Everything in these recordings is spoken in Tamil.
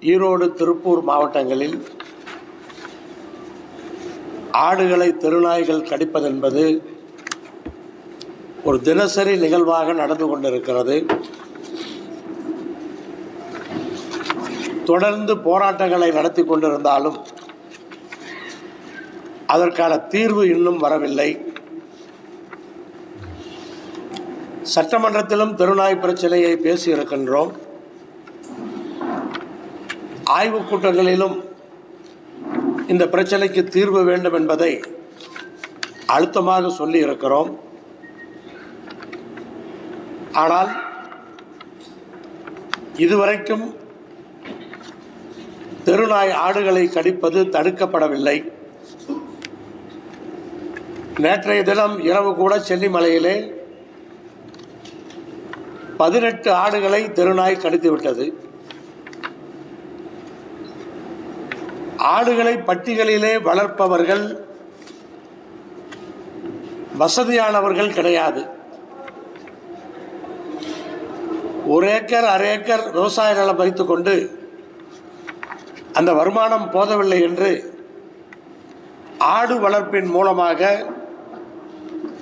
ஈரோடு திருப்பூர் மாவட்டங்களில் ஆடுகளை தெருநாய்கள் கடிப்பதென்பது ஒரு தினசரி நிகழ்வாக நடந்து கொண்டிருக்கிறது. தொடர்ந்து போராட்டங்களை நடத்தி கொண்டிருந்தாலும் அதற்கான தீர்வு இன்னும் வரவில்லை. சட்டமன்றத்திலும் தெருநாய் பிரச்சனையை பேசியிருக்கின்றோம். ஆய்வுக் கூட்டங்களிலும் இந்த பிரச்சனைக்கு தீர்வு வேண்டும் என்பதை அழுத்தமாக சொல்லி இருக்கிறோம். ஆனால் இதுவரைக்கும் தெருநாய் ஆடுகளை கடிப்பது தடுக்கப்படவில்லை. நேற்றைய தினம் இரவு கூட சென்னிமலையிலே பதினெட்டு ஆடுகளை தெருநாய் கடித்துவிட்டது. ஆடுகளை பட்டிகளிலே வளர்ப்பவர்கள் வசதியானவர்கள் கிடையாது. ஒரு ஏக்கர் அரை ஏக்கர் விவசாய நிலம் வைத்துக்கொண்டு அந்த வருமானம் போதவில்லை என்று ஆடு வளர்ப்பின் மூலமாக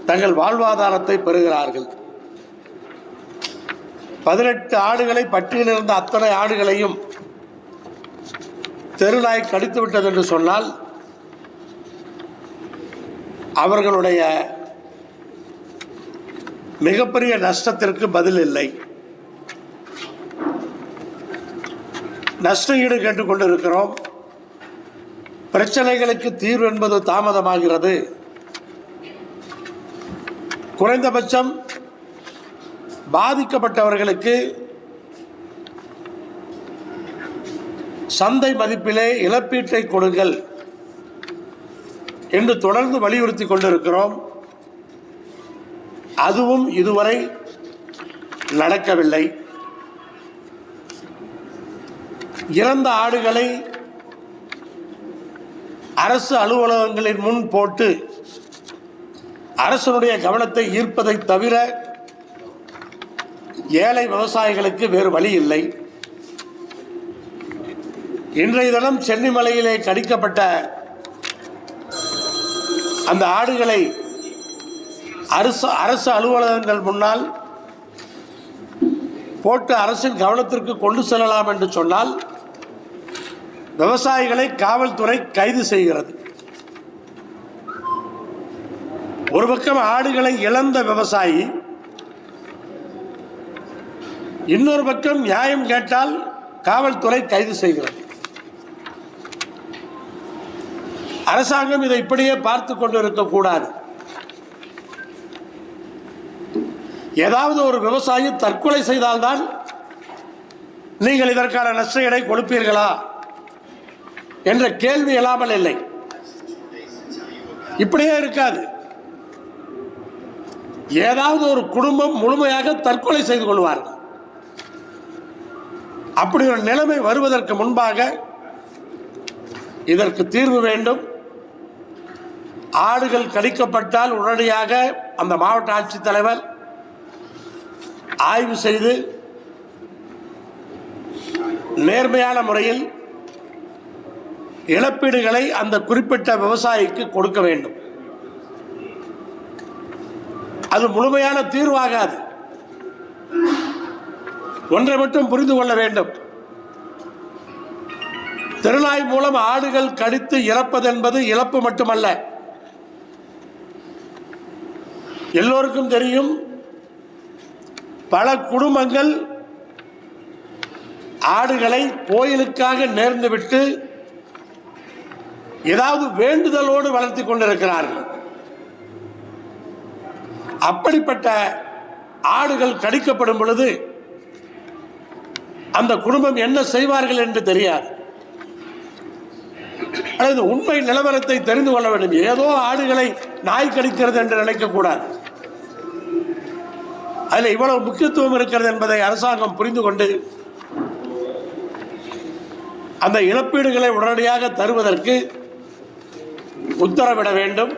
தங்கள் வாழ்வாதாரத்தை பெறுகிறார்கள். பதினெட்டு ஆடுகளை பட்டியலில் இருந்த அத்தனை ஆடுகளையும் தெருநாய் கடித்து விட்டது என்று சொன்னால் அவர்களுடைய மிகப்பெரிய நஷ்டத்திற்கு பதில் இல்லை. நஷ்ட ஈடு கேட்டுக்கொண்டிருக்கிறோம் பிரச்சனைகளுக்கு தீர்வு என்பது தாமதமாகிறது. குறைந்தபட்சம் பாதிக்கப்பட்டவர்களுக்கு சந்தை மதிப்பிலே இழப்பீட்டை கொடுங்கள் என்று தொடர்ந்து வலியுறுத்தி கொண்டிருக்கிறோம். அதுவும் இதுவரை நடக்கவில்லை. இறந்த ஆடுகளை அரசு அலுவலகங்களின் முன் போட்டு அரசனுடைய கவனத்தை ஈர்ப்பதை தவிர ஏழை விவசாயிகளுக்கு வேறு வழி இல்லை. இன்றைய தினம் சென்னிமலையிலே கடிக்கப்பட்ட அந்த ஆடுகளை அரசு அரசு அலுவலகங்கள் முன்னால் போட்டு அரசின் கவனத்திற்கு கொண்டு செல்லலாம் என்று சொன்னால் விவசாயிகளை காவல்துறை கைது செய்கிறது. ஒரு பக்கம் ஆடுகளை இழந்த விவசாயி இன்னொரு பக்கம் நியாயம் கேட்டால் காவல்துறை கைது செய்கிறது. அரசாங்கம் இதை இப்படியே பார்த்து கொண்டு இருக்கக்கூடாது ஏதாவது ஒரு விவசாயி தற்கொலை செய்தால்தான் நீங்கள் இதற்கான நஷ்டங்களை கொடுப்பீர்களா என்ற கேள்வி இல்லாமல் இல்லை. இப்படியே இருக்காது. ஏதாவது ஒரு குடும்பம் முழுமையாக தற்கொலை செய்து கொள்வார்கள். அப்படி ஒரு நிலைமை வருவதற்கு முன்பாக இதற்கு தீர்வு வேண்டும். ஆடுகள் கழிக்கப்பட்டால் உடனடியாக அந்த மாவட்ட ஆட்சித்தலைவர் ஆய்வு செய்து நேர்மையான முறையில் இழப்பீடுகளை அந்த குறிப்பிட்ட விவசாயிக்கு கொடுக்க வேண்டும். அது முழுமையான தீர்வாகாது. ஒன்றை மட்டும் புரிந்து கொள்ள வேண்டும். திருநாய் மூலம் ஆடுகள் கடித்து இறப்பதென்பது இழப்பு மட்டுமல்ல. எல்லோருக்கும் தெரியும் பல குடும்பங்கள் ஆடுகளை கோயிலுக்காக நேர்ந்துவிட்டு ஏதாவது வேண்டுதலோடு வளர்த்தி கொண்டிருக்கிறார்கள். அப்படிப்பட்ட ஆடுகள் கடிக்கப்படும் பொழுது அந்த குடும்பம் என்ன செய்வார்கள் என்று தெரியாது. அல்லது உண்மை நிலவரத்தை தெரிந்து கொள்ள வேண்டும். ஏதோ ஆடுகளை நாய் கடிக்கிறது என்று நினைக்கக்கூடாது அதில் இவ்வளவு முக்கியத்துவம் இருக்கிறது என்பதை அரசாங்கம் புரிந்து கொண்டு அந்த இழப்பீடுகளை உடனடியாக தருவதற்கு உத்தரவிட வேண்டும்.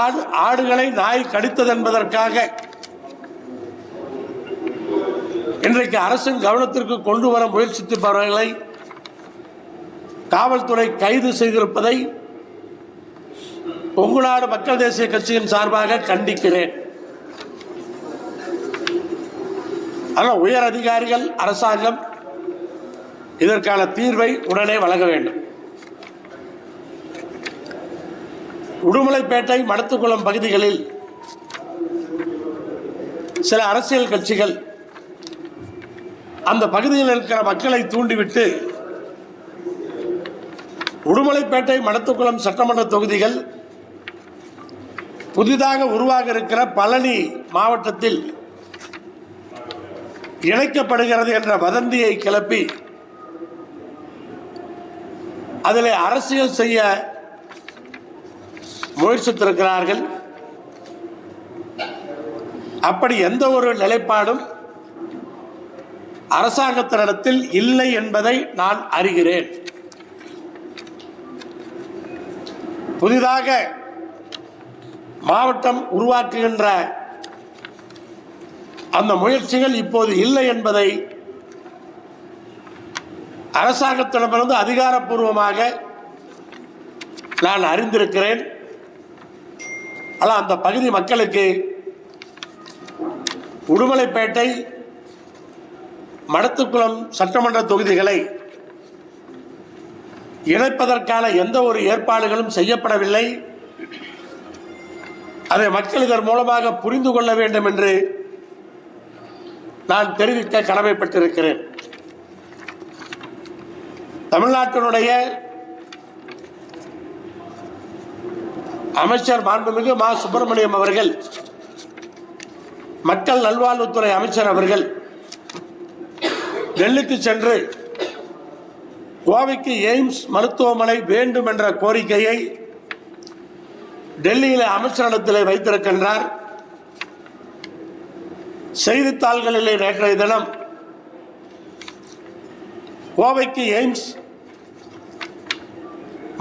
ஆடு ஆடுகளை நாய் கடித்தது என்பதற்காக இன்றைக்கு அரசின் கவனத்திற்கு கொண்டு வர முயற்சித்திருப்பவர்களை காவல்துறை கைது செய்திருப்பதை கொங்குநாடு மக்கள் தேசிய கட்சியின் சார்பாக கண்டிக்கிறேன். ஆனால் உயர் அதிகாரிகள் அரசாங்கம் இதற்கான தீர்வை உடனே வழங்க வேண்டும். உடுமலைப்பேட்டை மடத்துக்குளம் பகுதிகளில் சில அரசியல் கட்சிகள் அந்த பகுதியில் இருக்கிற மக்களை தூண்டிவிட்டு உடுமலைப்பேட்டை மடத்துக்குளம் சட்டமன்ற தொகுதிகள் புதிதாக உருவாக இருக்கிற பழனி மாவட்டத்தில் இணைக்கப்படுகிறது என்ற வதந்தியை கிளப்பி அதில் அரசியல் செய்ய முயற்சித்திருக்கிறார்கள். அப்படி எந்த ஒரு நிலைப்பாடும் அரசாங்கத்தினிடத்தில் இல்லை என்பதை நான் அறிகிறேன். புதிதாக மாவட்டம் உருவாக்குகின்ற அந்த முயற்சிகள் இப்போது இல்லை என்பதை அரசாங்கத்திடமிருந்து அதிகாரப்பூர்வமாக நான் அறிந்திருக்கிறேன். ஆனால் அந்த பகுதி மக்களுக்கு உடுமலைப்பேட்டை மடத்துக்குளம் சட்டமன்ற தொகுதிகளை இணைப்பதற்கான எந்த ஒரு ஏற்பாடுகளும் செய்யப்படவில்லை. அதை மக்கள் இதன் மூலமாக புரிந்து கொள்ள வேண்டும் என்று நான் தெரிவிக்க கடமைப்பட்டிருக்கிறேன். தமிழ்நாட்டினுடைய அமைச்சர் மாண்புமிகு மா. சுப்பிரமணியம் அவர்கள் மக்கள் நல்வாழ்வுத்துறை அமைச்சர் அவர்கள் டெல்லிக்கு சென்று கோவைக்கு எய்ம்ஸ் மருத்துவமனை வேண்டும் என்ற கோரிக்கையை டெல்லியில் அமைச்சரிடத்தில் வைத்திருக்கின்றார். செய்தித்தாள்களிலே நேற்றைய தினம் கோவைக்கு எய்ம்ஸ்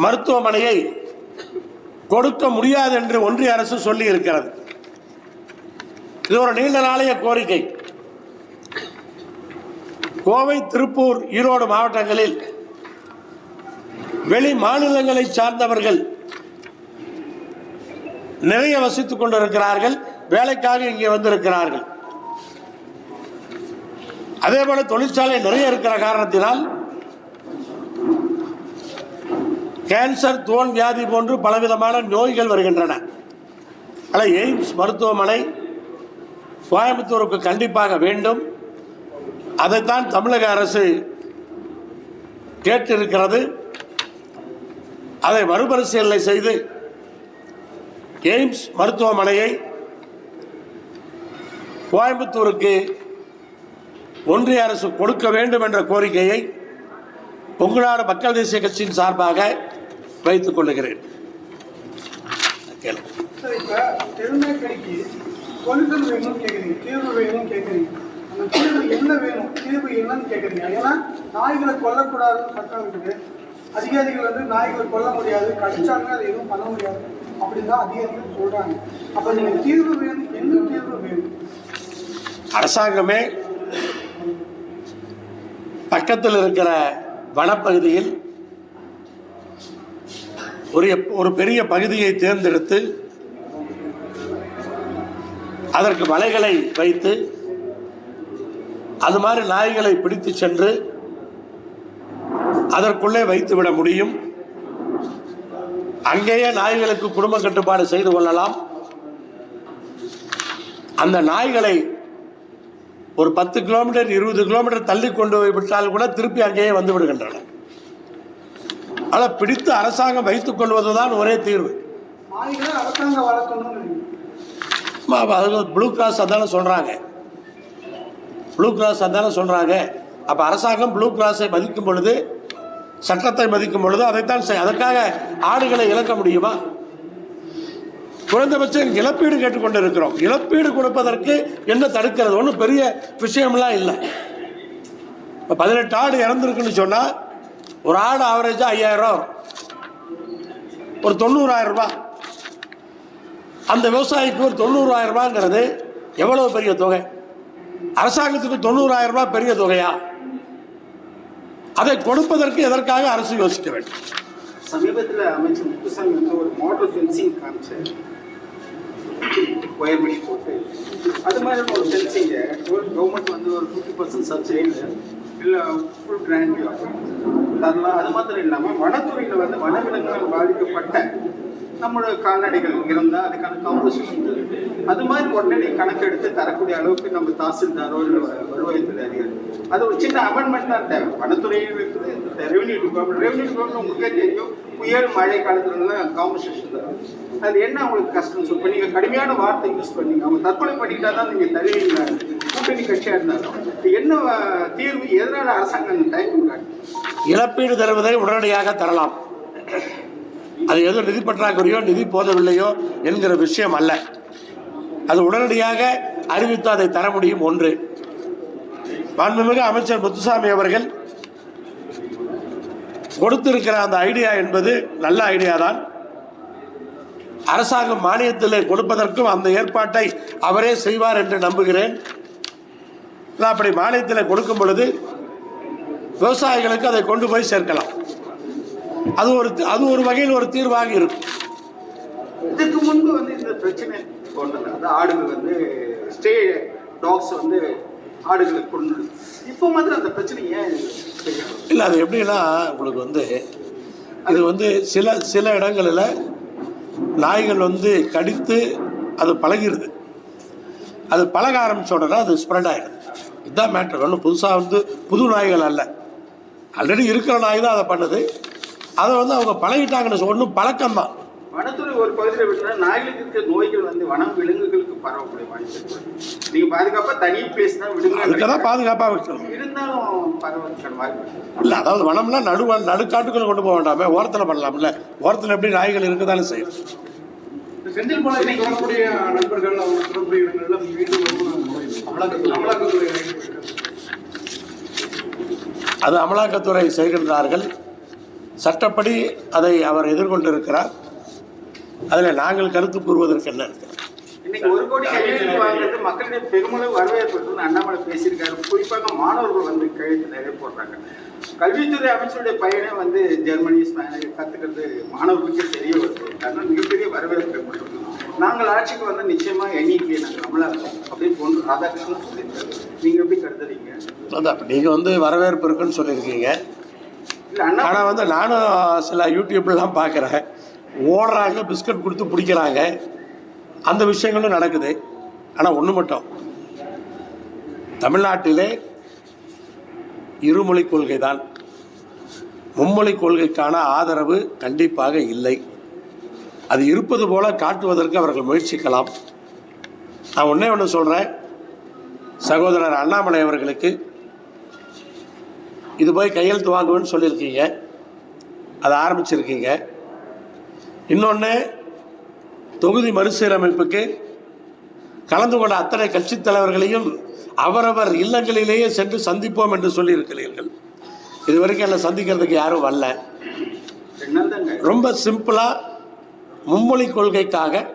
மருத்துவமனையை கொடுக்க முடியாது என்று ஒன்றிய அரசு சொல்லியிருக்கிறது. இது ஒரு நீண்ட நாளைய கோரிக்கை. கோவை திருப்பூர் ஈரோடு மாவட்டங்களில் வெளி மாநிலங்களை சார்ந்தவர்கள் நிறைய வசித்துக் கொண்டிருக்கிறார்கள் வேலைக்காக இங்கே வந்திருக்கிறார்கள். அதே போல தொழிற்சாலை நிறைய இருக்கிற காரணத்தினால் கேன்சர் தோல் வியாதி போன்று பலவிதமான நோய்கள் வருகின்றன. ஆனால் எய்ம்ஸ் மருத்துவமனை கோயம்புத்தூருக்கு கண்டிப்பாக வேண்டும். அதைத்தான் தமிழக அரசு கேட்டிருக்கிறது அதை மறுபரிசீலனை செய்து எய்ம்ஸ் மருத்துவமனையை கோயம்புத்தூருக்கு ஒன்றிய அரசு கொடுக்க வேண்டும் என்ற கோரிக்கையை கொங்குநாடு மக்கள் தேசிய கட்சியின் சார்பாக வைத்துக் கொள்ளுகிறேன் கேளுங்க. தீர்வு அந்த தீர்வு என்ன வேணும்? தீர்வு என்னன்னு கேட்குறீங்க ஏன்னா நாய்களை கொல்லக்கூடாதுன்னு சட்டம் இருக்குது. அதிகாரிகள் வந்து நாய்களை கொல்ல முடியாது கடிச்சாங்க அதை எதுவும் பண்ண முடியாது. அப்படின்னு தான் அதிகாரிகள் சொல்றாங்க. அப்ப நீங்க தீர்வு வேணும். என்ன தீர்வு வேணும்? அரசாங்கமே பக்கத்தில் இருக்கிற வனப்பகுதியில் ஒரு ஒரு பெரிய பகுதியை தேர்ந்தெடுத்து அதற்கு வலைகளை வைத்து அது மாதிரி நாய்களை பிடித்து சென்று அதற்குள்ளே வைத்து விட முடியும். அங்கேயே நாய்களுக்கு குடும்ப கட்டுப்பாடு செய்து கொள்ளலாம். அந்த நாய்களை ஒரு பத்து கிலோமீட்டர் இருபது கிலோமீட்டர் தள்ளி கொண்டு போய் விட்டால் கூட திருப்பி அங்கேயே வந்து விடுகின்றன. ஆனால் பிடித்து அரசாங்கம் வைத்துக் கொள்வதுதான் ஒரே தீர்வு. ப்ளூ கிராஸ் அதானே சொல்கிறாங்க ப்ளூ கிராஸ் அதானே சொல்கிறாங்க அப்போ அரசாங்கம் ப்ளூ கிராஸை மதிக்கும் பொழுது சட்டத்தை மதிக்கும் பொழுது அதைத்தான் செய் அதற்காக ஆடுகளை இழக்க முடியுமா? குறைந்தபட்சம் இழப்பீடு கேட்டுக்கொண்டு இருக்கிறோம் இழப்பீடு கொடுப்பதற்கு என்ன தடுக்கிறது? ஒன்றும் பெரிய விஷயம்லாம் இல்லை. இப்போ பதினெட்டு ஆடு இறந்துருக்குன்னு சொன்னால் ஒரு ஆடு ஆவரேஜாக ஐயாயிரம் ரூபா ஒரு தொண்ணூறாயிரம் ரூபாய். அந்த விவசாயிக்கு ஒரு தொண்ணூறாயிரம் ரூபாங்கிறது எவ்வளோ பெரிய தொகை? அரசாங்கத்துக்கு தொண்ணூறாயிரம் ரூபாய் பெரிய தொகையா? அதை கொடுப்பதற்கு எதற்காக அரசு யோசிக்க வேண்டும்? சமீபத்தில் அமைச்சர் முத்துசாமி வந்து ஒரு மாடல் ஃபென்சிங் காமிச்சார். ஒயர் போட்டு. அது மாதிரி ஒரு ஃபென்சிங்கை கவர்மெண்ட் வந்து ஒரு ஃபிஃப்டி பர்சன்ட் சப்சிடியில் இல்லை ஃபுல் கிராண்ட் அதெல்லாம் அது மாத்திரம் இல்லாமல் வனத்துறையில் வந்து வனவிலங்குகள் பாதிக்கப்பட்ட நம்மளோட கால்நடைகள் இருந்தால் அதுக்கான காம்பன்சேஷன் அது மாதிரி உடனடி கணக்கெடுத்து தரக்கூடிய அளவுக்கு நம்ம தாசில்தாரோ இல்லை வருவாய்த்துறை அதிகாரி. அது ஒரு சின்ன அமெண்ட்மெண்ட் தான் தேவை. வனத்துறையில் இருக்குது ரெவன்யூ டிபார்ட்மெண்ட் ரெவன்யூ டிபார்ட்மெண்ட் உங்களுக்கே தெரியும். புயல் மழை காலத்துலலாம் காம்பன்சேஷன் தரும் அது என்ன அவங்களுக்கு கஷ்டம்? சொல்லி இப்போ நீங்கள் கடுமையான வார்த்தை யூஸ் பண்ணீங்க. அவங்க தற்கொலை பண்ணிட்டா தான் நீங்கள் தருவீங்க கூட்டணி கட்சியாக இருந்தாலும். என்ன தீர்வு? எதனால அரசாங்கம் அந்த டைம் இழப்பீடு தருவதை உடனடியாக தரலாம். அது ஏதோ நிதி பற்றாக்குறையோ நிதி போதவில்லையோ என்கிற விஷயம் அல்ல. அது உடனடியாக அறிவித்து அதை தர முடியும் ஒன்று. மாண்புமிகு அமைச்சர் முத்துசாமி அவர்கள் கொடுத்திருக்கிற அந்த ஐடியா என்பது நல்ல ஐடியா தான். அரசாங்கம் மானியத்தில் கொடுப்பதற்கும் அந்த ஏற்பாட்டை அவரே செய்வார் என்று நம்புகிறேன். நான் அப்படி மானியத்தில் கொடுக்கும் பொழுது விவசாயிகளுக்கு அதை கொண்டு போய் சேர்க்கலாம். அது ஒரு அது ஒரு வகையில் ஒரு தீர்வாக இருக்கும். இதுக்கு முன்பு வந்து இந்த பிரச்சனை கொண்டது அது ஆடுகள் வந்து ஸ்டே டாக்ஸ் வந்து ஆடுகளுக்கு கொண்டு இப்போ மாதிரி அந்த பிரச்சனை ஏன் இல்லை அது எப்படின்னா உங்களுக்கு வந்து இது வந்து சில சில இடங்களில் நாய்கள் வந்து கடித்து அது பழகிடுது அது பழக ஆரம்பிச்ச உடனே அது ஸ்ப்ரெட் ஆகிடுது இதுதான் மேட்ரு ஒன்றும் புதுசாக வந்து புது நாய்கள் அல்ல. ஆல்ரெடி இருக்கிற நாய் தான் அதை பண்ணுது. அதை வந்து அவங்க பழகிட்டாங்கன்னு ஒன்றும் பழக்கம்தான். வனத்துறை ஒரு பகுதியில் விட்டுனா நாய்களுக்கு இருக்க நோய்கள் வந்து வனம் விலங்குகளுக்கு பரவக்கூடிய வாய்ப்பு நீங்க பாதுகாப்பா தனி தான் தான் விடுங்க பாதுகாப்பாக வைக்கணும் இருந்தாலும் பரவதுக்கான வாய்ப்பு இருக்கு. இல்லை அதாவது வனம்னா நடு நடுக்காட்டுக்குள்ள கொண்டு போக வேண்டாமே ஓரத்தில் பண்ணலாம்ல. ஓரத்தில் எப்படி நாய்கள் இருக்கதானே செய்யும் செந்தில் பாலாஜி வரக்கூடிய நண்பர்கள் அவங்க தொடர்புடைய இடங்கள்ல மீண்டும் அமலாக்கத்துறை. அது அமலாக்கத்துறை செய்கின்றார்கள். சட்டப்படி அதை அவர் எதிர்கொண்டிருக்கிறார். அதில் நாங்கள் கருத்து கூறுவதற்கு என்ன இருக்கிறது இன்னைக்கு ஒரு கோடி கையெழுத்து வாங்குறது மக்களிடையே பெருமளவு வரவேற்பு அண்ணாமலை பேசியிருக்காரு. குறிப்பாக மாணவர்கள் வந்து கையெழுத்து நிறைய போடுறாங்க. கல்வித்துறை அமைச்சருடைய பையனே வந்து ஜெர்மனி ஸ்பெயின் கத்துக்கிறது மாணவர்களுக்கே தெரிய வருது. அதனால மிகப்பெரிய வரவேற்பு நாங்கள் ஆட்சிக்கு வந்து நிச்சயமா எண்ணிக்கையை நாங்கள் அமலாக்கும் அப்படின்னு போன்று ராதாகிருஷ்ணன் சொல்லியிருக்காரு. நீங்க எப்படி கருதுறீங்க? அதான் நீங்கள் வந்து வரவேற்பு இருக்குன்னு சொல்லியிருக்கீங்க. ஆனால் வந்து நானும் சில யூடியூப்லாம் பார்க்குறேன் ஓடுறாங்க பிஸ்கட் கொடுத்து பிடிக்கிறாங்க. அந்த விஷயங்களும் நடக்குது. ஆனால் ஒன்று மட்டும். தமிழ்நாட்டிலே இருமொழி கொள்கை தான் மும்மொழி கொள்கைக்கான ஆதரவு கண்டிப்பாக இல்லை. அது இருப்பது போல காட்டுவதற்கு அவர்கள் முயற்சிக்கலாம். நான் ஒன்றே ஒன்று சொல்கிறேன் சகோதரர் அண்ணாமலை அவர்களுக்கு இது போய் கையெழுத்து வாங்குவேன்னு சொல்லியிருக்கீங்க. அதை ஆரம்பிச்சிருக்கீங்க. இன்னொன்று தொகுதி மறுசீரமைப்புக்கு கலந்து கொண்ட அத்தனை கட்சித் தலைவர்களையும் அவரவர் இல்லங்களிலேயே சென்று சந்திப்போம் என்று சொல்லியிருக்கிறீர்கள். இதுவரைக்கும் என்னை சந்திக்கிறதுக்கு யாரும் வரல. ரொம்ப சிம்பிளாக மும்மொழி கொள்கைக்காக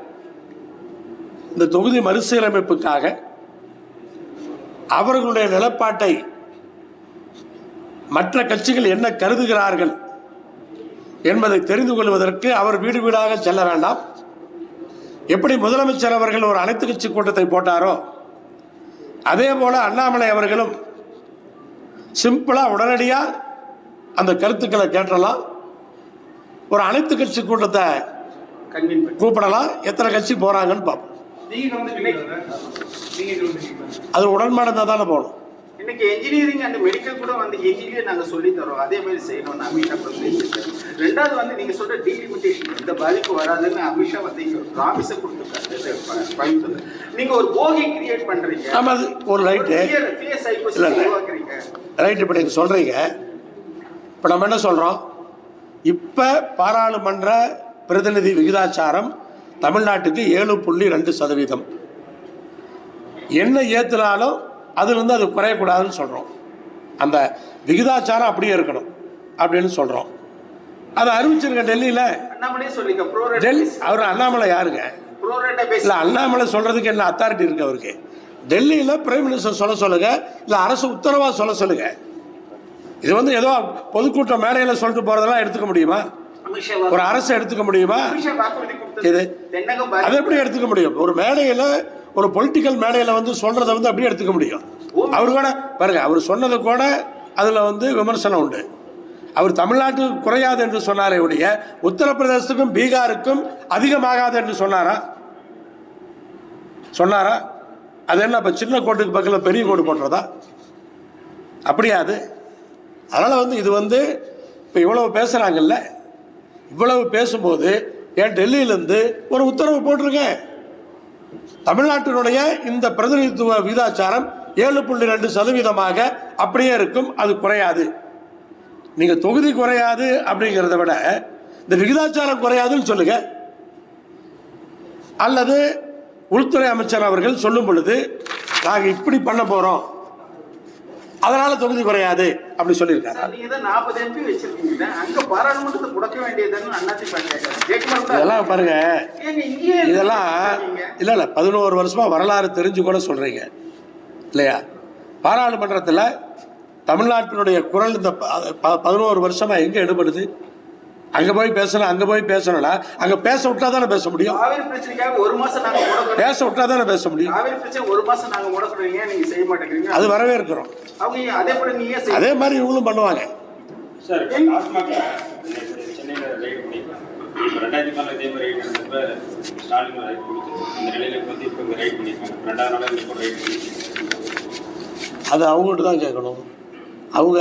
இந்த தொகுதி மறுசீரமைப்புக்காக அவர்களுடைய நிலப்பாட்டை மற்ற கட்சிகள் என்ன கருதுகிறார்கள் என்பதை தெரிந்து கொள்வதற்கு அவர் வீடு வீடாக செல்ல வேண்டாம். எப்படி முதலமைச்சர் அவர்கள் ஒரு அனைத்து கட்சி கூட்டத்தை போட்டாரோ அதே போல அண்ணாமலை அவர்களும் சிம்பிளா உடனடியா அந்த கருத்துக்களை கேட்டலாம் ஒரு அனைத்து கட்சி கூட்டத்தை கூப்பிடலாம். எத்தனை கட்சி போறாங்கன்னு பார்ப்போம். அது உடன்பாடு இருந்தால் தானே போகணும். இன்னைக்கு இன்ஜினியரிங் அண்ட் மெடிக்கல் கூட வந்து எங்கிலேயே நாங்கள் சொல்லி தரோம் அதே மாதிரி செய்யணும்னு அமித்ஷா கூட பேசியிருக்காரு ரெண்டாவது வந்து நீங்க சொல்ற டீலிமிட்டேஷன் இந்த பாதிப்பு வராதுன்னு அமித்ஷா வந்து இங்க ப்ராமிஸை கொடுத்துருக்காரு. கோயம்புத்தூர்ல நீங்க ஒரு போகி கிரியேட் பண்றீங்க. ஆமா அது ஒரு ரைட்டு. உருவாக்குறீங்க. ரைட் இப்போ நீங்கள் சொல்கிறீங்க இப்போ நம்ம என்ன சொல்கிறோம் இப்போ பாராளுமன்ற பிரதிநிதி விகிதாச்சாரம் தமிழ்நாட்டுக்கு ஏழு புள்ளி ரெண்டு சதவீதம். என்ன ஏற்றுனாலும் அதுலேருந்து அது குறையக்கூடாதுன்னு சொல்கிறோம் அந்த விகிதாச்சாரம் அப்படியே இருக்கணும் அப்படின்னு சொல்கிறோம் அதை அறிவிச்சிருங்க டெல்லியில். டெல்லி அவர் அண்ணாமலை யாருங்க? இல்லை அண்ணாமலை சொல்கிறதுக்கு என்ன அத்தாரிட்டி இருக்கு அவருக்கு? டெல்லியில் பிரைம் மினிஸ்டர் சொல்ல சொல்லுங்க இல்லை அரசு உத்தரவா சொல்ல சொல்லுங்க. இது வந்து ஏதோ பொதுக்கூட்ட மேடையில் சொல்லிட்டு போறதெல்லாம் எடுத்துக்க முடியுமா? ஒரு அரசு எடுத்துக்க முடியுமா? இது? அதை எப்படி எடுத்துக்க முடியும்? ஒரு மேடையில் ஒரு பொலிட்டிக்கல் மேடையில் வந்து சொல்கிறத வந்து அப்படியே எடுத்துக்க முடியும். அவர் கூட பாருங்க அவர் சொன்னது கூட அதில் வந்து விமர்சனம் உண்டு. அவர் தமிழ்நாட்டுக்கு குறையாது என்று சொன்னாரே ஒழிய உத்தரப்பிரதேசத்துக்கும் பீகாருக்கும் அதிகமாகாது என்று சொன்னாரா? சொன்னாரா? அது என்ன இப்போ சின்ன கோட்டுக்கு பக்கத்தில் பெரிய கோடு போடுறதா? அப்படியா அது? அதனால் வந்து இது வந்து இப்போ இவ்வளவு பேசுகிறாங்கல்ல இவ்வளவு பேசும்போது ஏன் டெல்லியிலேருந்து ஒரு உத்தரவு போட்டிருக்கேன். தமிழ்நாட்டினுடைய இந்த பிரதிநிதித்துவ விகிதாச்சாரம் ஏழு புள்ளி ரெண்டு சதவீதமாக அப்படியே இருக்கும். அது குறையாது. நீங்கள் தொகுதி குறையாது அப்படிங்கிறத விட இந்த விகிதாச்சாரம் குறையாதுன்னு சொல்லுங்க. அல்லது உள்துறை அமைச்சர் அவர்கள் சொல்லும் பொழுது நாங்கள் இப்படி பண்ண போகிறோம் அதனால தொகுதி குறையாது அப்படி சொல்லியிருக்காங்க சார், நீங்க தான் நாற்பது எம்பி வச்சிருக்கீங்க அங்க பாராளுமன்றத்தை முடக்க வேண்டியதுன்னு அண்ணாச்சி கேட்கறாரு ஜெயக்குமார் கூட இதெல்லாம் பாருங்க. இதெல்லாம்? இல்லை இல்லை பதினோரு வருஷமா வரலாறு தெரிஞ்சு கூட சொல்றீங்க. இல்லையா? பாராளுமன்றத்தில் தமிழ்நாட்டினுடைய குரல் இந்த பதினோரு வருஷமா எங்க எடுபடுது? அங்க போய் பேசணும் அங்க போய் பேசணும்னா அங்க பேச விட்டா தானே பேச முடியும். ஒரு மாசம் நாங்க பேச விட்டா தானே பேச முடியும். ஒரு மாசம் நாங்க செய்ய மாட்டேங்கிறீங்க. அது வரவே இருக்கிறோம் அதே போல நீங்க ஏன் செய்ய அதே மாதிரி இவங்களும் பண்ணுவாங்க. சார் இப்போ டாஸ்மாக்ல சென்னையில் ரைடு பண்ணியிருக்காங்க இப்போ ரெண்டாயிரத்தி நாலு இதே மாதிரி ரைடு நடந்தப்ப ஸ்டாலின் ரைடு கொடுத்துருக்காங்க இந்த நிலையில இப்போ வந்து இப்போ இங்கே ரைடு பண்ணியிருக்காங்க. ரெண்டாவது நாளாக இப்போ ரைடு பண்ணியிருக்காங்க. அது அவங்கள்ட்ட தான் கேட்கணும். அவங்க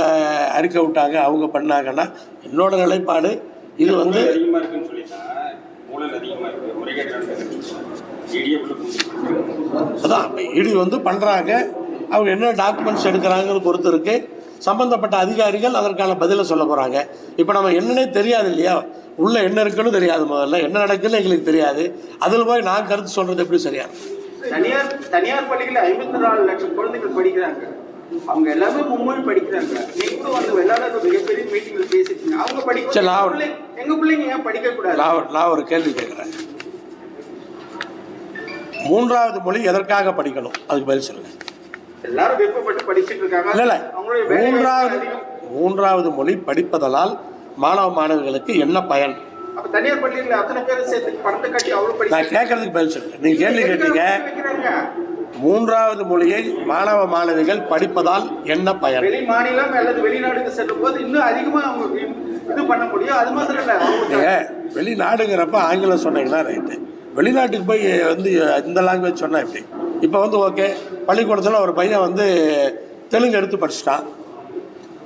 அறிக்கை விட்டாங்க அவங்க பண்ணாங்கன்னா என்னோட நிலைப்பாடு இது வந்து அதிகமாக இருக்குன்னு சொல்லிட்டாங்க அதான் இடி வந்து பண்ணுறாங்க அவங்க என்ன டாக்குமெண்ட்ஸ் எடுக்கிறாங்கன்னு பொறுத்து இருக்கு. சம்பந்தப்பட்ட அதிகாரிகள் அதற்கான பதிலை சொல்ல போகிறாங்க இப்போ நம்ம என்னன்னே தெரியாது இல்லையா? உள்ள என்ன இருக்குன்னு தெரியாது முதல்ல. என்ன நடக்குன்னு எங்களுக்கு தெரியாது. அதில் போய் நான் கருத்து சொல்கிறது எப்படி சரியா? தனியார் தனியார் பள்ளிகள் ஐம்பத்தி நாலு லட்சம் குழந்தைகள் படிக்கிறாங்க. அவங்க எல்லாமே மும்மொழி படிக்கிறாங்க. கூட வந்து வெள்ளாளர் மிகப்பெரிய மீட்டிங்ல பேசிட்டீங்க அவங்க படிக்க எங்க பிள்ளை- எங்க பிள்ளைங்க ஏன் படிக்க கூடாது? நான் ஒரு- நான் ஒரு கேள்வி கேட்குறேன். மூன்றாவது மொழி எதற்காக படிக்கணும்? அதுக்கு பதில் சொல்லுங்க. எல்லாரும் விருப்பப்பட்டு படிச்சிட்டு இருக்காங்க. இல்ல இல்ல. மூன்றாவது. மூன்றாவது மொழி படிப்பதனால் மாணவ மாணவிகளுக்கு என்ன பயன்? தனியார் பள்ளியில அத்தனை பேர் சேர்த்து பணத்தை கட்டி அவ்வளவு நான் கேட்கறதுக்கு பதில் சொல்லுங்க நீங்க கேள்வி கேட்டீங்க? மூன்றாவது மொழியை மாணவ மாணவிகள் படிப்பதால் என்ன பயன்? வெளி மாநிலம் அல்லது வெளிநாடுக்கு செல்லும் போது இன்னும் அதிகமா அவங்க இது பண்ண முடியும். அது மாத்திரம் இல்ல. வெளிநாடுங்கிறப்ப ஆங்கிலம் சொன்னீங்கன்னா ரைட்டு வெளிநாட்டுக்கு போய் வந்து இந்த லாங்குவேஜ் சொன்னா எப்படி? இப்போ வந்து ஓகே பள்ளிக்கூடத்தில் ஒரு பையன் வந்து தெலுங்கு எடுத்து படிச்சிட்டான்.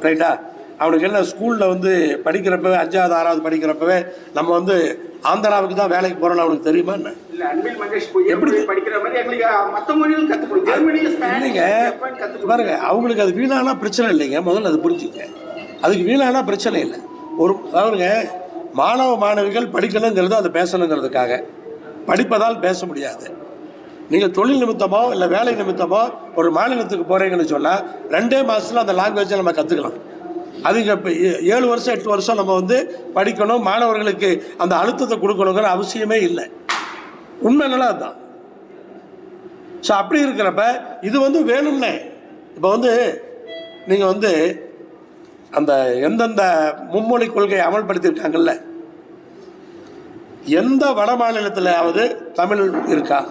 ரைட்டா அவனுக்கு என்ன ஸ்கூலில் வந்து படிக்கிறப்பவே அஞ்சாவது ஆறாவது படிக்கிறப்பவே நம்ம வந்து ஆந்திராவுக்கு தான் வேலைக்கு போகிறோம்னு அவனுக்கு தெரியுமா என்ன? எப்படி? மாதிரி இல்லைங்க. பாருங்க அவங்களுக்கு அது வீணானா பிரச்சனை இல்லைங்க. முதல்ல அது புரிஞ்சுங்க. அதுக்கு வீணானா பிரச்சனை இல்லை. ஒரு அவருங்க மாணவ மாணவிகள் படிக்கணுங்கிறது அதை பேசணுங்கிறதுக்காக. படிப்பதால் பேச முடியாது. நீங்கள் தொழில் நிமித்தமோ இல்லை வேலை நிமித்தமோ ஒரு மாநிலத்துக்கு போகிறீங்கன்னு சொன்னால் ரெண்டே மாதத்தில் அந்த லாங்குவேஜை நம்ம கற்றுக்கலாம் அதுங்க இப்போ ஏழு வருஷம் எட்டு வருஷம் நம்ம வந்து படிக்கணும் மாணவர்களுக்கு அந்த அழுத்தத்தை கொடுக்கணுங்கிற அவசியமே இல்லை. உண்மை நல்லா அதுதான். ஸோ அப்படி இருக்கிறப்ப இது வந்து வேணும்னே. இப்போ வந்து நீங்கள் வந்து அந்த எந்தெந்த மும்மொழி கொள்கையை அமல்படுத்தியிருக்காங்கல்ல? எந்த வட மாநிலத்திலாவது தமிழ் இருக்கா?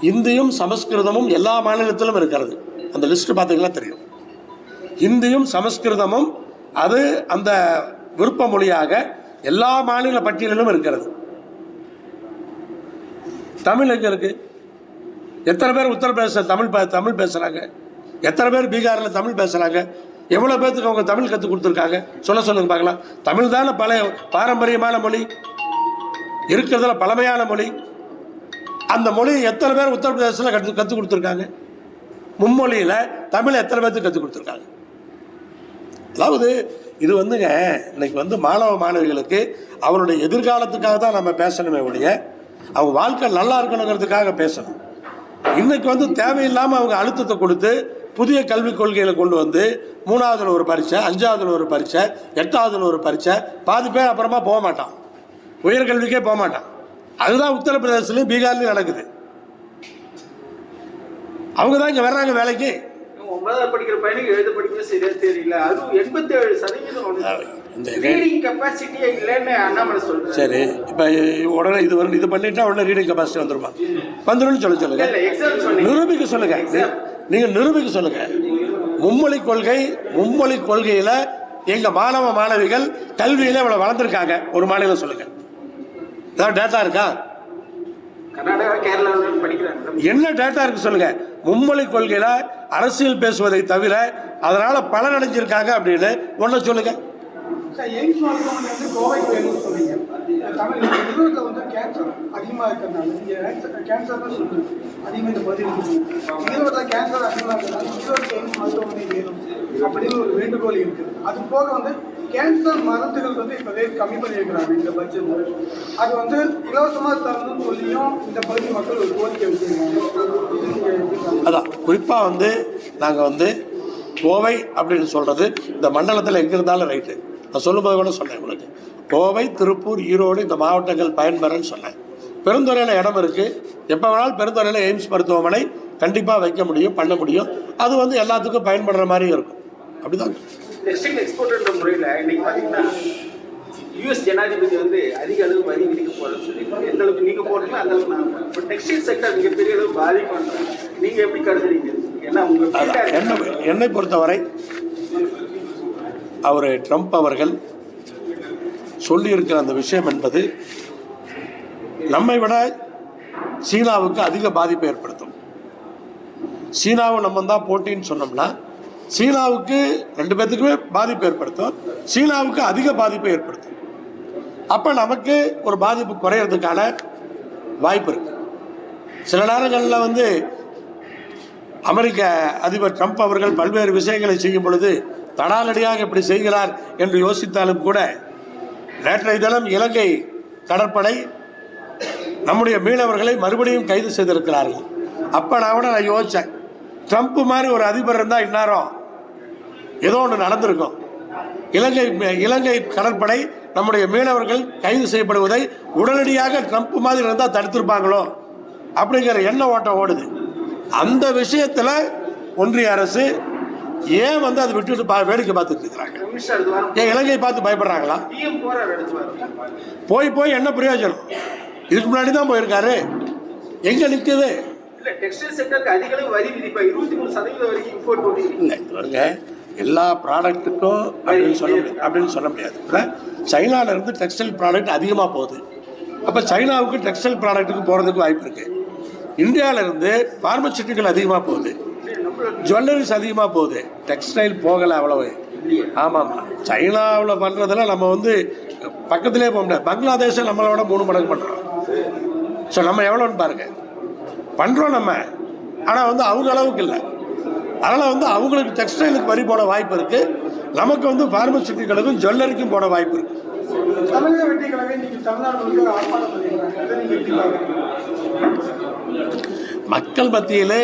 இந்தியும் சமஸ்கிருதமும் எல்லா மாநிலத்திலும் இருக்கிறது. அந்த லிஸ்ட் பார்த்தீங்கன்னா தெரியும். இந்தியும் சமஸ்கிருதமும் அது அந்த விருப்ப மொழியாக எல்லா மாநில பட்டியலிலும் இருக்கிறது. தமிழ் எங்க இருக்கு? எத்தனை பேர் உத்தரப்பிரதேச தமிழ் தமிழ் பேசுறாங்க? எத்தனை பேர் பீகாரில் தமிழ் பேசுறாங்க? எவ்வளோ பேர்த்துக்கு அவங்க தமிழ் கற்றுக் கொடுத்துருக்காங்க? சொல்ல சொல்லுங்க பார்க்கலாம். தமிழ் தானே பழைய பாரம்பரியமான மொழி? இருக்கிறதுல பழமையான மொழி? அந்த மொழி எத்தனை பேர் உத்தரப்பிரதேசத்தில் கற்று கற்றுக் கொடுத்துருக்காங்க? மும்மொழியில் தமிழ் எத்தனை பேர்த்துக்கு கற்றுக் கொடுத்துருக்காங்க? அதாவது இது வந்துங்க இன்னைக்கு வந்து மாணவ மாணவிகளுக்கு அவனுடைய எதிர்காலத்துக்காக தான் நம்ம பேசணுமே ஒழிய அவங்க வாழ்க்கை நல்லா இருக்கணுங்கிறதுக்காக பேசணும். இன்னைக்கு வந்து தேவையில்லாமல் அவங்க அழுத்தத்தை கொடுத்து புதிய கல்விக் கொள்கைகளை கொண்டு வந்து மூணாவதுல ஒரு பரீட்சை அஞ்சாவதுல ஒரு பரீட்சை எட்டாவதுல ஒரு பரீட்சை பாதி பேர் அப்புறமா போக மாட்டான். உயர்கல்விக்கே போக மாட்டான். அதுதான் உத்தரப்பிரதேசலையும் பீகார்லையும் நடக்குது. அவங்க தான் இங்கே வர்றாங்க வேலைக்கு. ஒன்பதாவது படிக்கிற பையனுக்கு எழுத படிக்க சரியா தெரியல. அதுவும் எண்பத்தி ஏழு சதவீதம் சரி இப்போ உடனே இது வந்து இது பண்ணிட்டா உடனே ரீடிங் கெப்பாசிட்டி வந்துருமா? வந்துரும்னு சொல்ல சொல்லுங்க. நிரூபிக்க சொல்லுங்க. நீ- நீங்க நிரூபிக்க சொல்லுங்க. மும்மொழி கொள்கை மும்மொழி கொள்கையில எங்க மாணவ மாணவிகள் கல்வியில இவ்வளவு வளர்ந்துருக்காங்க. ஒரு மாநிலம் சொல்லுங்க. ஏதாவது டேட்டா இருக்கா? கர்நாடகா கேரளாவில் படிக்கிறாங்க என்ன டேட்டா இருக்கு சொல்லுங்க. மும்மொழி கொள்கையில அரசியல் பேசுவதை தவிர அதனால பலன் அடைஞ்சிருக்காங்க அப்படின்னு ஒன்ன சொல்லுங்க. தமிழ் ஈரோட்டில் வந்து கேன்சர் அதிகமாக இருக்கிறதுனால நீங்கள் கேன்சர் தான் சொல்லுங்கள் அதிகமாக இந்த பதில் இருக்குது கேன்சர் அதிகமாக இருக்கிறதுனால ஈரோடு மருத்துவமனை வேணும் அப்படின்னு ஒரு வேண்டுகோள் இருக்குது அது போக வந்து கேன்சர் மருந்துகள் வந்து இப்போ ரேட் கம்மி பண்ணியிருக்கிறாங்க இந்த பட்ஜெட்டில் அது வந்து இலவசமாக தரணும்னு சொல்லியும் இந்த பகுதி மக்கள் ஒரு கோரிக்கை வச்சிருக்காங்க. அதான் குறிப்பாக வந்து நாங்கள் வந்து கோவை அப்படின்னு சொல்கிறது இந்த மண்டலத்தில் எங்கே இருந்தாலும் ரைட்டு நான் சொல்லும்போது கூட சொன்னேன் உங்களுக்கு. கோவை திருப்பூர் ஈரோடு இந்த மாவட்டங்கள் பயன்பெறன்னு சொன்னேன். பெருந்துறையில் இடம் இருக்குது எப்போ வேணாலும் பெருந்துறையில் எய்ம்ஸ் மருத்துவமனை கண்டிப்பாக வைக்க முடியும் பண்ண முடியும். அது வந்து எல்லாத்துக்கும் பயன்படுற மாதிரி இருக்கும். அப்படிதான். டெக்ஸ்டைல் எக்ஸ்போர்ட்ன்ற முறையில் இன்னைக்கு பார்த்தீங்கன்னா யூஎஸ் ஜனாதிபதி வந்து அதிக அளவு வரி விதிக்க போறேன்னு சொல்லியிருக்காங்க. எந்த அளவுக்கு நீங்க போறீங்களோ அந்த அளவுக்கு நான் இப்போ டெக்ஸ்டைல் செக்டர் மிகப்பெரிய அளவு பாதிப்பு நீங்க எப்படி கருதுறீங்க? ஏன்னா. என்னை பொறுத்தவரை அவர் ட்ரம்ப் அவர்கள் சொல்லியிருக்கிற அந்த விஷயம் என்பது நம்மை விட சீனாவுக்கு அதிக பாதிப்பை ஏற்படுத்தும். சீனாவை நம்ம தான் போட்டின்னு சொன்னோம்னா சீனாவுக்கு ரெண்டு பேர்த்துக்குமே பாதிப்பு ஏற்படுத்தும். சீனாவுக்கு அதிக பாதிப்பை ஏற்படுத்தும். அப்போ நமக்கு ஒரு பாதிப்பு குறையிறதுக்கான வாய்ப்பு இருக்கு. சில நேரங்களில் வந்து அமெரிக்க அதிபர் ட்ரம்ப் அவர்கள் பல்வேறு விஷயங்களை செய்யும் பொழுது தடாலடியாக இப்படி செய்கிறார் என்று யோசித்தாலும் கூட நேற்றைய தினம் இலங்கை கடற்படை நம்முடைய மீனவர்களை மறுபடியும் கைது செய்திருக்கிறார்கள். அப்போ நான் கூட நான் யோசித்தேன் ட்ரம்ப் மாதிரி ஒரு அதிபர் இருந்தால் இந்நேரம் ஏதோ ஒன்று நடந்திருக்கும். இலங்கை இலங்கை கடற்படை நம்முடைய மீனவர்கள் கைது செய்யப்படுவதை உடனடியாக ட்ரம்ப் மாதிரி இருந்தால் தடுத்திருப்பாங்களோ அப்படிங்கிற எண்ண ஓட்டம் ஓடுது. அந்த விஷயத்தில் ஒன்றிய அரசு ஏன் வந்து அதை விட்டுட்டு பா வேடிக்கை பார்த்துட்டு இருக்கிறாங்க? ஏன் இலங்கை பார்த்து பயப்படுறாங்களா? போய் போய் என்ன பிரயோஜனம்? இதுக்கு முன்னாடி தான் போயிருக்காரு. எங்கே நிற்குது இல்ல டெக்ஸ்டைல் செக்டருக்கு அதிக அளவு வரி விதிப்பா இருபத்தி மூணு சதவீதம் வரைக்கும் இம்போர்ட் போட்டீங்க இல்லை இது பாருங்க. எல்லா ப்ராடக்ட்டுக்கும் அப்படின்னு சொல்ல முடியாது. அப்படின்னு சொல்ல முடியாது. இல்லை சைனால இருந்து டெக்ஸ்டைல் ப்ராடக்ட் அதிகமாக போகுது. அப்போ சைனாவுக்கு டெக்ஸ்டைல் ப்ராடக்ட்டுக்கு போகிறதுக்கு வாய்ப்பு இருக்கு. இந்தியால இருந்து பார்மசிட்டிக்கல் அதிகமாக போகுது. ஜுவல்லரிஸ் அதிகமாக போகுது. டெக்ஸ்டைல் போகலை அவ்வளவு. ஆமாம். சைனாவில் பண்ணுறதுல நம்ம வந்து பக்கத்திலே போக முடியாது. பங்களாதேஷை நம்மளோட மூணு மடங்கு பண்ணுறோம் ஸோ நம்ம எவ்வளோன்னு பாருங்க. பண்ணுறோம் நம்ம. ஆனால் வந்து அவங்க அளவுக்கு இல்லை. அதனால் வந்து அவங்களுக்கு டெக்ஸ்டைலுக்கு வரி போட வாய்ப்பு இருக்குது நமக்கு வந்து பார்மசிட்டிகளுக்கும் ஜுவல்லரிக்கும் போட வாய்ப்பு இருக்குது மக்கள் மத்தியிலே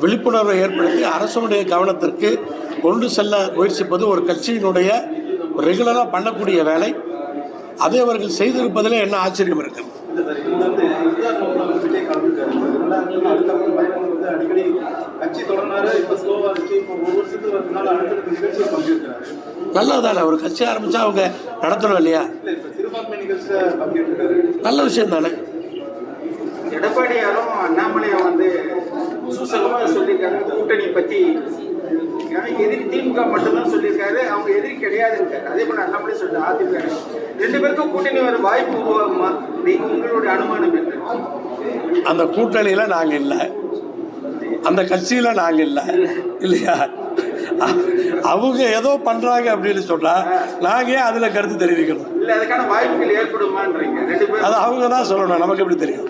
விழிப்புணர்வை ஏற்படுத்தி அரசனுடைய கவனத்திற்கு கொண்டு செல்ல முயற்சிப்பது ஒரு கட்சியினுடைய ரெகுலராக பண்ணக்கூடிய வேலை. அதை அவர்கள் செய்திருப்பதில் என்ன ஆச்சரியம் இருக்குது விஜய் இருக்கு இப்போ ஒரு கட்சி ஆரம்பிச்சா அவங்க நடத்தணும் இல்லையா? நல்ல விஷயம் தானே எடப்பாடியாரும் அண்ணாமலையும் வந்து சுசலமா சொல்லியிருக்காங்க கூட்டணி பத்தி. ஏன்னா எதிரி திமுக மட்டும்தான் சொல்லியிருக்காரு அவங்க எதிரி கிடையாதுன்னு அதே போல அண்ணாமலை சொல்லிட்டு அதிமுக. ரெண்டு பேருக்கும் கூட்டணி வர வாய்ப்பு உருவாகுமா? நீங்க உங்களுடைய அனுமானம் என்ன? அந்த கூட்டணியில் நாங்கள் இல்லை. அந்த கட்சியில் நாங்கள் இல்லை. இல்லையா? அவங்க ஏதோ பண்ணுறாங்க அப்படின்னு சொன்னால் நாங்கள் ஏன் அதில் கருத்து தெரிவிக்கணும்? அது அவங்க தான் சொல்லணும். நமக்கு எப்படி தெரியும்?